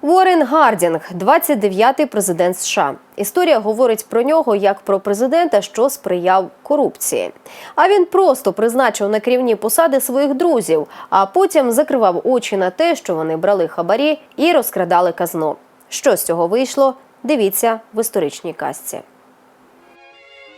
Уоррен Гардінг, 29-й президент США. Історія говорить про нього як про президента, що сприяв корупції. А він просто призначив на керівні посади своїх друзів, а потім закривав очі на те, що вони брали хабарі і розкрадали казно. Що з цього вийшло? Дивіться в історичній казці.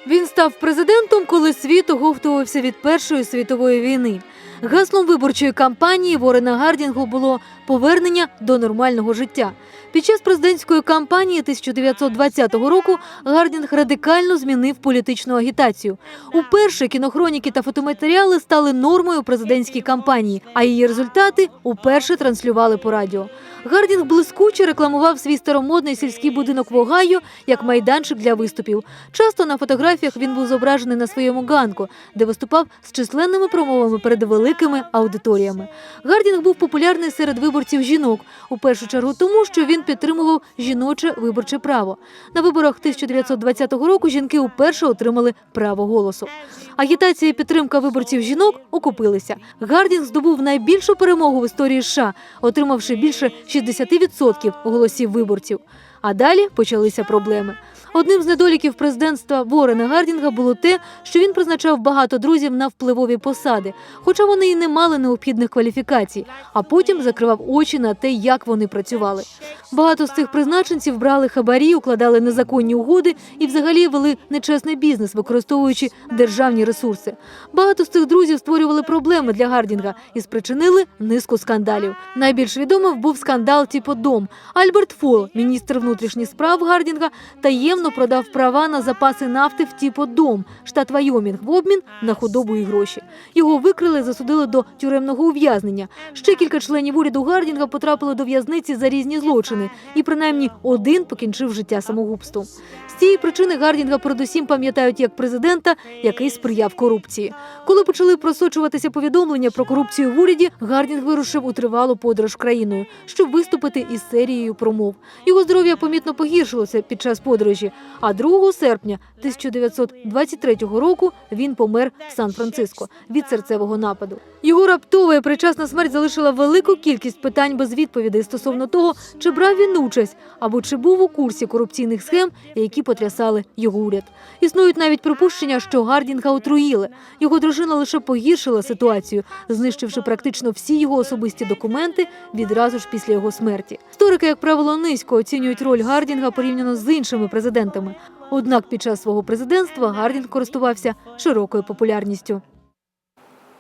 Він став президентом, коли світ оговтувався від Першої світової війни. Гаслом виборчої кампанії Ворена Гардінгу було повернення до нормального життя. Під час президентської кампанії 1920 року Гардінг радикально змінив політичну агітацію. Уперше кінохроніки та фотоматеріали стали нормою президентській кампанії, а її результати уперше транслювали по радіо. Гардінг блискуче рекламував свій старомодний сільський будинок в Огайо як майданчик для виступів. Часто на фотографіях він був зображений на своєму ганку, де виступав з численними промовами перед великими аудиторіями. Гардінг був популярний серед виборців жінок, у першу чергу тому, що він підтримував жіноче виборче право. На виборах 1920 року жінки уперше отримали право голосу. Агітація і підтримка виборців жінок окупилися. Гардінг здобув найбільшу перемогу в історії США, отримавши більше 60% голосів виборців. А далі почалися проблеми. Одним з недоліків президентства Ворена Гардінга було те, що він призначав багато друзів на впливові посади, хоча вони і не мали необхідних кваліфікацій, а потім закривав очі на те, як вони працювали. Багато з цих призначенців брали хабарі, укладали незаконні угоди і взагалі вели нечесний бізнес, використовуючи державні ресурси. Багато з цих друзів створювали проблеми для Гардінга і спричинили низку скандалів. Найбільш відомим був скандал Тіподом. Альберт Фол, міністр внутрішніх справ Гардінга, таємно продав права на запаси нафти в Тіподом, штат Вайомінг, в обмін на худобу і гроші. Його викрили, засудили до тюремного ув'язнення. Ще кілька членів уряду Гардінга потрапили до в'язниці за різні злочини, і принаймні один покінчив життя самогубством. З цієї причини Гардінга передусім пам'ятають як президента, який сприяв корупції. Коли почали просочуватися повідомлення про корупцію в уряді, Гардінг вирушив у тривалу подорож країною, щоб виступити із серією промов. Його здоров'я помітно погіршилося під час подорожі. А 2 серпня 1923 року він помер в Сан-Франциско від серцевого нападу. Його раптова і причасна смерть залишила велику кількість питань без відповідей стосовно того, чи брав він участь або чи був у курсі корупційних схем, які потрясали його уряд. Існують навіть припущення, що Гардінга отруїли. Його дружина лише погіршила ситуацію, знищивши практично всі його особисті документи відразу ж після його смерті. Історики, як правило, низько оцінюють роль Гардінга порівняно з іншими президентами. Однак під час свого президентства Гардінг користувався широкою популярністю.